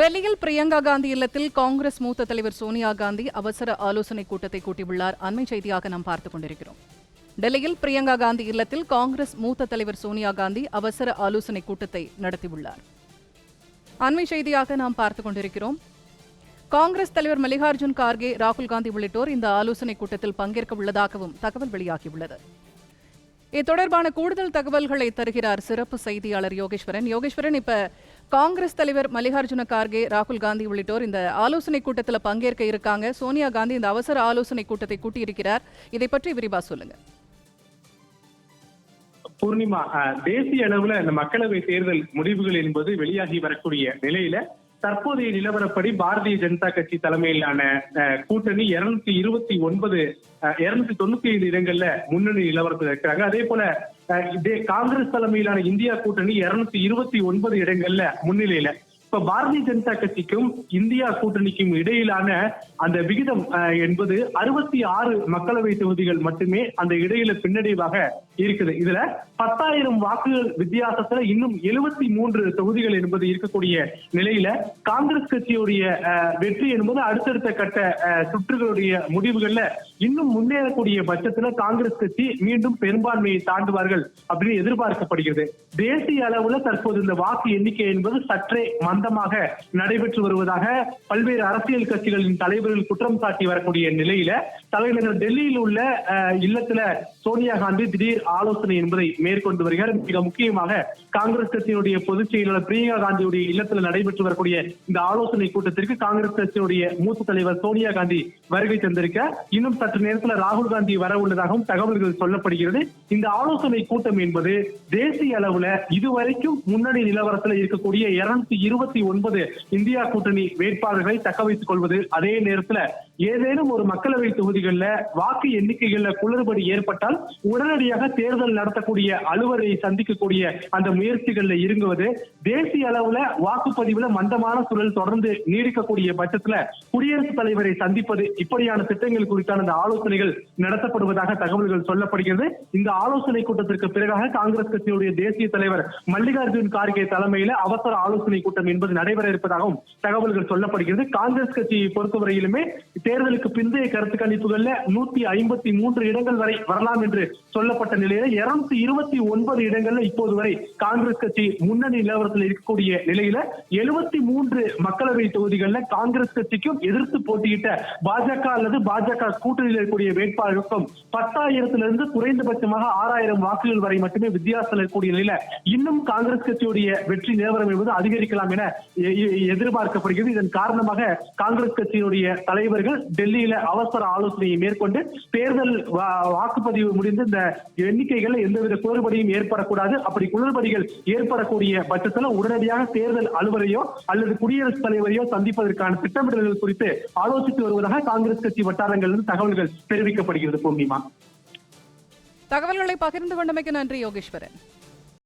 டெல்லியில் பிரியங்கா காந்தி இல்லத்தில் காங்கிரஸ் மூத்த தலைவர் சோனியா காந்தி அவசர ஆலோசனை கூட்டத்தை கூட்டியுள்ளார். அண்மை செய்தியாக நாம் பார்த்துக் கொண்டிருக்கிறோம். டெல்லியில் பிரியங்கா காந்தி இல்லத்தில் காங்கிரஸ் மூத்த தலைவர் சோனியா காந்தி அவசர ஆலோசனை கூட்டத்தை நடத்தியுள்ளார். அண்மை செய்தியாக நாம் பார்த்துக் கொண்டிருக்கிறோம். காங்கிரஸ் தலைவர் மல்லிகார்ஜுன் கார்கே ராகுல் காந்தி உள்ளிட்டோர் இந்த ஆலோசனை கூட்டத்தில் பங்கேற்க உள்ளதாகவும் தகவல் வெளியாகியுள்ளது. இது தொடர்பான கூடுதல் தகவல்களை தருகிறார் சிறப்பு செய்தியாளர் யோகேஸ்வரன். யோகேஸ்வரன் இப்ப காங்கிரஸ் தலைவர் மல்லிகார்ஜுன கார்கே ராகுல் காந்தி உள்ளிட்டோர் இந்த ஆலோசனை கூட்டத்தில் பங்கேற்க இருக்காங்க. சோனியா காந்தி இந்த அவசர ஆலோசனை கூட்டத்தை கூட்டியிருக்கிறார். இதை பற்றி விரிவா சொல்லுங்க. பூர்ணிமா தேசிய அளவுல இந்த மக்களவை தேர்தல் முடிவுகள் என்பது வெளியாகி வரக்கூடிய நிலையில தற்போதைய நிலவரப்படி பாரதிய ஜனதா கட்சி தலைமையிலான அஹ், கூட்டணி இருநூத்தி இருபத்தி ஒன்பது இருநூத்தி தொண்ணூத்தி ஐந்து இடங்கள்ல முன்னணி நிலவரத்தில் இருக்கிறாங்க. அதே போல இதே காங்கிரஸ் தலைமையிலான இந்தியா கூட்டணி இருநூத்தி இருபத்தி ஒன்பது இடங்கள்ல முன்னிலையில. இப்ப பாரதிய ஜனதா கட்சிக்கும் இந்தியா கூட்டணிக்கும் இடையிலான அந்த விகிதம் என்பது அறுபத்தி ஆறு மக்களவை தொகுதிகள் மட்டுமே அந்த இடையில பின்னடைவாக இருக்குது. இதுல பத்தாயிரம் வாக்குகள் வித்தியாசத்துல இன்னும் எழுபத்தி மூன்று தொகுதிகள் என்பது இருக்கக்கூடிய நிலையில காங்கிரஸ் கட்சியுடைய வெற்றி என்பது அடுத்தடுத்த கட்ட சுற்றுகளுடைய முடிவுகள்ல இன்னும் முன்னேறக்கூடிய பட்சத்துல காங்கிரஸ் கட்சி மீண்டும் பெரும்பான்மையை தாண்டுவார்கள் அப்படின்னு எதிர்பார்க்கப்படுகிறது. தேசிய அளவுல தற்போது இந்த வாக்கு எண்ணிக்கை என்பது சற்றே மந்த மந்தமாக நடைபெற்று வருவதாக பல்வேறு அரசியல் கட்சிகளின் தலைவர்கள் குற்றம் சாட்டி வரக்கூடிய நிலையில தலைநகர் டெல்லியில் உள்ள இல்லத்துல சோனியா காந்தி திடீர் ஆலோசனை என்பதை மேற்கொண்டு வருகிறார். மிக முக்கியமாக காங்கிரஸ் கட்சியினுடைய பொதுச் செயலாளர் பிரியங்கா காந்தியுடைய இல்லத்தில் நடைபெற்று வரக்கூடிய இந்த ஆலோசனை கூட்டத்திற்கு காங்கிரஸ் கட்சியினுடைய மூத்த தலைவர் சோனியா காந்தி வருகை தந்திருக்க இன்னும் சற்று நேரத்தில் ராகுல் காந்தி வர உள்ளதாகவும் தகவல்கள் சொல்லப்படுகிறது. இந்த ஆலோசனை கூட்டம் என்பது தேசிய அளவுல இதுவரைக்கும் முன்னணி நிலவரத்தில் இருக்கக்கூடிய இருநூத்தி இருபத்தி ஒன்பது இந்தியா கூட்டணி வேட்பாளர்களை தக்க வைத்துக் கொள்வது அதே நேரத்தில் ஏதேனும் ஒரு மக்களவை தொகுதிகளில் வாக்கு எண்ணிக்கைகள்ல குளறுபடி ஏற்பட்டால் உடனடியாக தேர்தல் நடத்தக்கூடிய அலுவலை சந்திக்கக்கூடிய அந்த முயற்சிகள்ல இருங்குவது தேசிய அளவுல வாக்குப்பதிவுல மந்தமான சூழல் தொடர்ந்து நீடிக்கக்கூடிய பட்சத்துல குடியரசுத் தலைவரை சந்திப்பது இப்படியான திட்டங்கள் குறித்தான அந்த ஆலோசனைகள் நடத்தப்படுவதாக தகவல்கள் சொல்லப்படுகிறது. இந்த ஆலோசனை கூட்டத்திற்கு பிறகாக காங்கிரஸ் கட்சியுடைய தேசிய தலைவர் மல்லிகார்ஜுன் கார்கே தலைமையில அவசர ஆலோசனை கூட்டம் என்பது நடைபெற இருப்பதாகவும் தகவல்கள் சொல்லப்படுகிறது. காங்கிரஸ் கட்சியை பொறுத்தவரையிலுமே தேர்தலுக்கு பிந்தைய கருத்து கணிப்புகள்ல நூத்தி ஐம்பத்தி மூன்று இடங்கள் வரை வரலாம் என்று சொல்லப்பட்ட நிலையில இருநூத்தி இருபத்தி ஒன்பது இடங்கள்ல இப்போது வரை காங்கிரஸ் கட்சி முன்னணி நிலவரத்தில் இருக்கக்கூடிய நிலையில எழுபத்தி மூன்று மக்களவை தொகுதிகளில் காங்கிரஸ் கட்சிக்கும் எதிர்த்து போட்டியிட்ட பாஜக அல்லது பாஜக கூட்டணியில் இருக்கக்கூடிய வேட்பாளருக்கும் பத்தாயிரத்திலிருந்து குறைந்தபட்சமாக ஆறாயிரம் வாக்குகள் வரை மட்டுமே வித்தியாசம் இருக்கக்கூடிய நிலையில இன்னும் காங்கிரஸ் கட்சியுடைய வெற்றி நிலவரம் என்பது அதிகரிக்கலாம் என எதிர்பார்க்கப்படுகிறது. இதன் காரணமாக காங்கிரஸ் கட்சியினுடைய தலைவர்கள் டெல்லியில அவசர ஆலோசனையை மேற்கொண்டு தேர்தல் வாக்குப்பதிவு முடிந்து இந்த எண்ணிக்கைகள் எந்தவித குளறுபடியும் ஏற்படக்கூடாது. அப்படி குளறுபடிகள் ஏற்படக்கூடிய பட்சத்தில் உடனடியாக தேர்தல் அலுவலையோ அல்லது குடியரசுத் தலைவரையோ சந்திப்பதற்கான திட்டமிடல்கள் குறித்து ஆலோசித்து வருவதாக காங்கிரஸ் கட்சி வட்டாரங்களிலிருந்து தகவல்கள் தெரிவிக்கப்படுகிறது பூர்ணிமா. தகவல்களை பகிர்ந்து கொண்டமைக்கு நன்றி யோகேஸ்வரன்.